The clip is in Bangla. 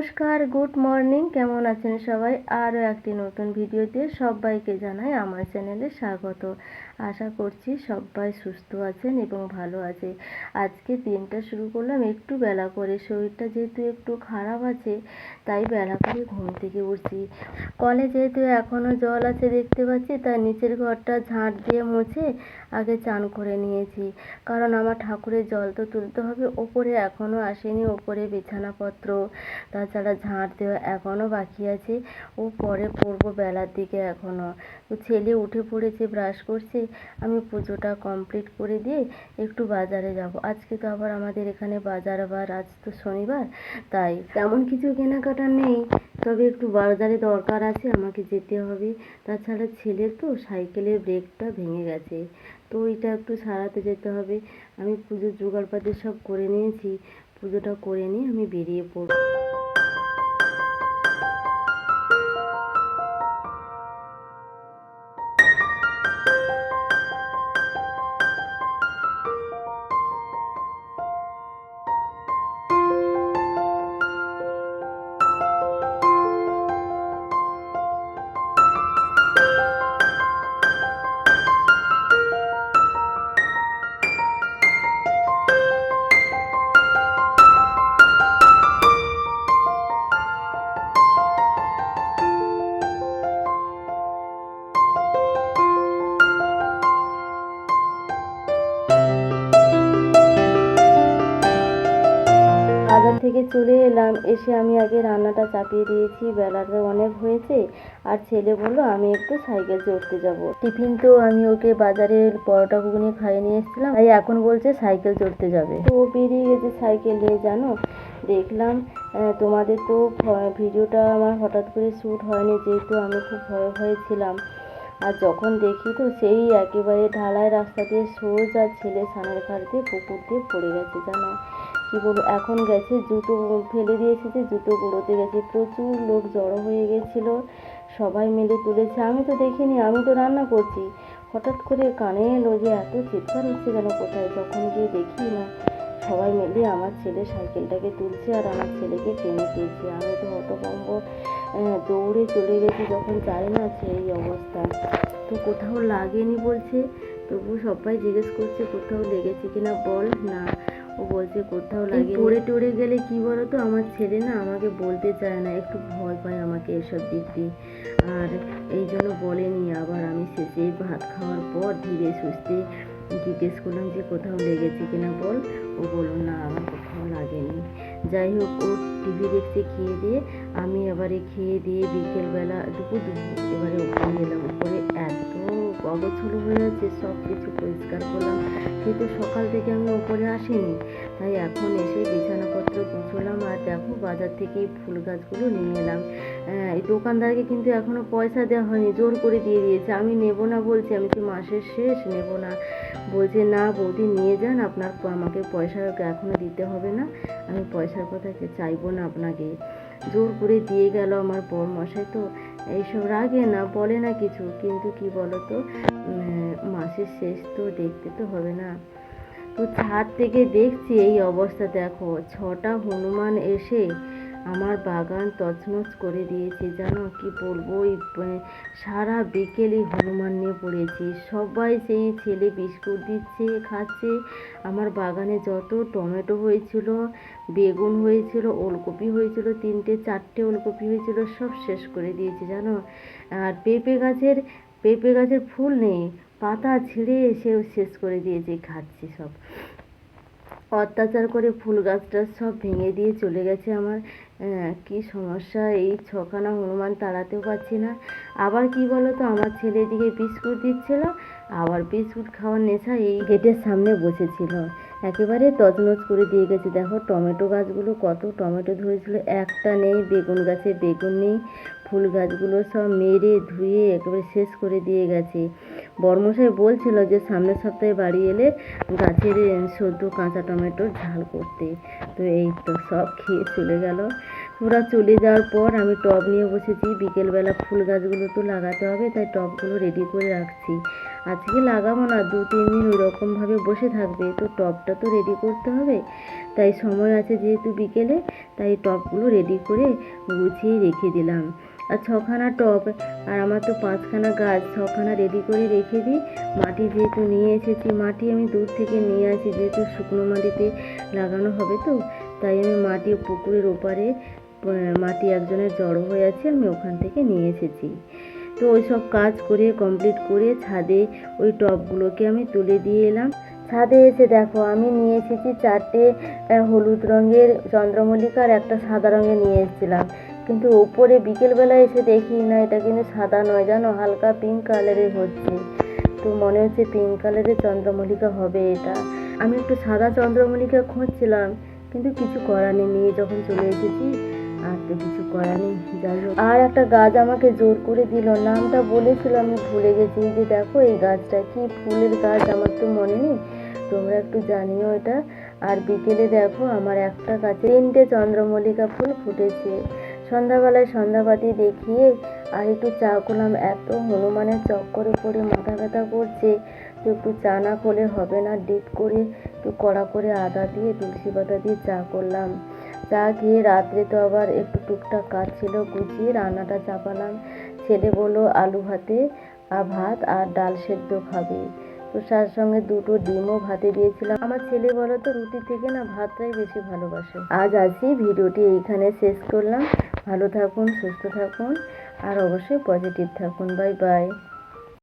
নমস্কার, গুড মর্নিং, কেমন আছেন সবাই? আরও একটি নতুন ভিডিওতে সবাইকে জানাই আমার চ্যানেলে স্বাগত। আশা করছি সবাই সুস্থ আছেন এবং ভালো আছে আজকে দিনটা শুরু করলাম একটু বেলা করে। শরীরটা যেহেতু একটু খারাপ আছে, তাই বেলা করে ঘুম থেকে উঠছি। কলে যেহেতু এখনও জল আছে দেখতে পাচ্ছি, তাই নিচের ঘরটা ঝাঁট দিয়ে মুছে আগে চান করে নিয়েছি। কারণ আমার ঠাকুরের জল তো তুলতে হবে, ওপরে এখনও আসেনি, ওপরে বিছানাপত্র। তাছাড়া ঝাঁট দেওয়া এখনও বাকি আছে। ও পরে করব বেলার দিকে এখনও তো ছেলে উঠে পড়েছে, ব্রাশ করছে। আমি পুজোটা কমপ্লিট করে দিয়ে একটু বাজারে যাব। আজকে তো আবার আমাদের এখানে বাজার আবার, আজ তো শনিবার, তাই তেমন কিছু কেনাকাটা নেই। তবে একটু বাজারে দরকার আছে, আমাকে যেতে হবে। তাছাড়া ছেলের তো সাইকেলের ব্রেকটা ভেঙে গেছে। তো ওইটা একটু সারাতে যেতে হবে। আমি পুজোর জোগাড়পাতি সব করে নিয়েছি। পুজোটা করে নিয়ে আমি বেরিয়ে পড়ব। থেকে চলে এলাম। এসে আমি আগে রান্নাটা চাপিয়ে দিয়েছি। বেলাটা অনেক হয়েছে। আর ছেলে বলল, আমি একটু সাইকেল চড়তে যাব। টিফিন তো আমি ওকে বাজারে পরোটা ঘুগনি খাইয়ে নিয়ে এসেছিলাম। তাই এখন বলছে, সাইকেল চড়তে যাবে। তো ও বেরিয়ে গেছে সাইকেল নিয়ে, জানো? দেখলাম তোমাদের তো ভিডিওটা আমার হঠাৎ করে শ্যুট হয়নি, যেহেতু আমি খুব ভয় ভয়ে ছিলাম। আর যখন দেখি তো সেই একেবারে ঢালাই রাস্তা দিয়ে সোজা ছেলে সানের ঘাট দিয়ে পুকুর দিয়ে পড়ে গেছে, জানো? কি বলব এখন গেছে জুতো ফেলে দিয়ে এসেছে জুতো কুড়োতে গেছে। প্রচুর লোক জড়ো হয়ে গেছিল সবাই মিলে তুলেছে। আমি তো দেখিনি আমি তো রান্না করছি। হঠাৎ করে কানে এলো যে এত চিৎকার হচ্ছে কেন কোথায়? যখন গিয়ে দেখি না সবাই মিলে আমার ছেলে সাইকেলটাকে তুলছে আর আমার ছেলেকে টেনে তুলছে। আমি তো হতভম্ব আহ, দৌড়ে চলে গেছি যখন যাই না সেই অবস্থা। তো কোথাও লাগেনি বলছে তবু সবাই জিজ্ঞেস করছে কোথাও লেগেছে কিনা বল না। ও বলছে কোথাও লাগে পড়ে টড়ে গেলে কি বলো তো আমার ছেলে না আমাকে বলতে চায় না একটু ভয় পায় আমাকে এসব দিক দিয়ে। আর এই জন্য বলেনি আবার আমি শেষে ভাত খাওয়ার পর ধীরে সুস্থে জিজ্ঞেস করলাম যে কোথাও লেগেছে কিনা বল? ও বলল না আমার কোথাও লাগেনি। যাই হোক ও টিভি দেখতে খেয়ে দিয়ে আমি এবারে খেয়ে দিয়ে বিকেলবেলা দুপুর এবারে উপরে এলাম উপরে এত অগোছলো হয়ে আছে, সব কিছু পরিষ্কার করলাম। কিন্তু সকাল থেকে আমি উপরে আসিনি। তাই এখন এসে বিছানাপত্র গুছলাম আর দেখো বাজার থেকে ফুল গাছগুলো নিয়ে এলাম। এই দোকানদারকে কিন্তু এখনও পয়সা দেওয়া হয়নি, জোর করে দিয়ে দিয়েছে। আমি নেব না বলছি, আমি তো মাসের শেষ? নেব না। বলছে, না বৌদি, নিয়ে যান। আপনার আমাকে পয়সা এখনও দিতে হবে না। আমি পয়সার কথা চাইব না আপনাকে? জোর করে দিয়ে গেল আমার মশাই তো এইসব রাগে না, বলে না কিছু। কিন্তু কি বলতো? মাসের শেষ তো দেখতে তো হবে না। তো ছাদ থেকে দেখছি এই অবস্থা। দেখো, ছটা হনুমান এসে আমার বাগান তছনছ করে দিয়েছে, জানো কি বলব? ওই সারা বিকেলই হনুমান নিয়ে পড়েছি। সবাই সেই ছেলে বিস্কুট দিচ্ছে, খাচ্ছে। আমার বাগানে যত টমেটো হয়েছিল, বেগুন হয়েছিল, ওলকপি হয়েছিল, তিনটে, চারটে ওলকপি হয়েছিল, সব শেষ করে দিয়েছে, জানো? আর পেঁপে গাছের পেঁপে গাছের ফুল নেই, পাতা ছিঁড়ে এসে শেষ করে দিয়েছে, খাচ্ছে সব। অত্যাচার করে ফুল গাছটা সব ভেঙে দিয়ে চলে গেছে আমার। কি সমস্যা, এই ছখানা হনুমান তাড়াতেও পারছি না। আবার কি বলো তো আমার ছেলে এদিকে বিস্কুট দিচ্ছিল, আবার বিস্কুট খাওয়ার নেশা এই গেটের সামনে বসেছিল। একেবারে তছনছ করে দিয়ে গেছে। দেখো টমেটো গাছগুলো কত টমেটো ধরেছিল। একটা নেই, বেগুন গাছে বেগুন নেই, ফুল গাছগুলো সব মেরে ধুয়ে একেবারে শেষ করে দিয়ে গেছে। বর্মশাই বলছিল যে সামনের সপ্তাহে বাড়ি এলে গাছের সদ্য কাঁচা টমেটোর ঝাল করতে। তো এই তো সব খেয়ে চলে গেল। ওরা চলে যাওয়ার পর আমি টব নিয়ে বসেছি। বিকেলবেলা ফুল গাছগুলো তো লাগাতে হবে, তাই টবগুলো রেডি করে রাখছি। আজকে লাগাবো না, দু, তিন দিন ওইরকমভাবে বসে থাকবে, তো টবটা তো রেডি করতে হবে। তাই সময় আছে যেহেতু বিকেলে, তাই টবগুলো রেডি করে গুছিয়ে রেখে দিলাম। আর ছখানা টব, আর আমার তো পাঁচখানা গাছ, ছখানা রেডি করে রেখে দিই। মাটি যেহেতু নিয়ে এসেছি, মাটি আমি দূর থেকে নিয়ে আসি, যেহেতু শুকনো মাটিতে লাগানো হবে তো, তাই আমি মাটি পুকুরের ওপারে মাটি একজনের জড়ো হয়ে আছে, আমি ওখান থেকে নিয়ে এসেছি। তো ওই সব কাজ করে কমপ্লিট করে ছাদে ওই টবগুলোকে আমি তুলে দিয়ে এলাম। ছাদে এসে দেখো, আমি নিয়ে এসেছি চারটে হলুদ রঙের চন্দ্রমল্লিকা আর একটা সাদা রঙের নিয়ে এসেছিলাম। কিন্তু ওপরে বিকেলবেলা এসে দেখি না, এটা কিন্তু সাদা নয়, জানো? হালকা পিঙ্ক কালারের হচ্ছে। তো মনে হচ্ছে পিঙ্ক কালারের চন্দ্রমল্লিকা হবে এটা। আমি একটু সাদা চন্দ্রমল্লিকা খুঁজছিলাম, কিন্তু কিছু করার নেই, নিয়ে যখন চলে এসেছি আর তো কিছু করার নেই, যাই হোক। আর একটা গাছ আমাকে জোর করে দিল, নামটা বলেছিল, আমি ভুলে গেছি। যে দেখো, এই গাছটা কি ফুলের গাছ, আমার তো মনে নেই। তোমরা একটু জানিও এটা। আর বিকেলে দেখো, আমার একটা গাছে তিনটে চন্দ্রমল্লিকা ফুল ফুটেছে। সন্ধ্যাবেলায় সন্ধ্যাবাতি দেখিয়ে আর একটু চা করলাম। এত হনুমানের চক্করে পড়ে মাথা ব্যথা করছে তো একটু চা না করলে হবে না। ডিপ করে একটু কড়া করে আদা দিয়ে, তুলসী পাতা দিয়ে চা করলাম। চা খেয়ে রাত্রে তো আবার একটু টুকটাক কাজ ছিল, গুছিয়ে রান্নাটা চাপালাম। ছেলে বলল, আলু ভাতে আর ভাত আর ডাল সেদ্ধ খাবে। তো তার সঙ্গে দুটো ডিমও ভাতে দিয়েছিলাম। আমার ছেলে বলো তো রুটি থেকে না ভাতটাই বেশি ভালোবাসে। আজ আসি ভিডিওটি এইখানে শেষ করলাম। ভালো থাকুন, সুস্থ থাকুন, আর অবশ্যই পজিটিভ থাকুন। Bye bye.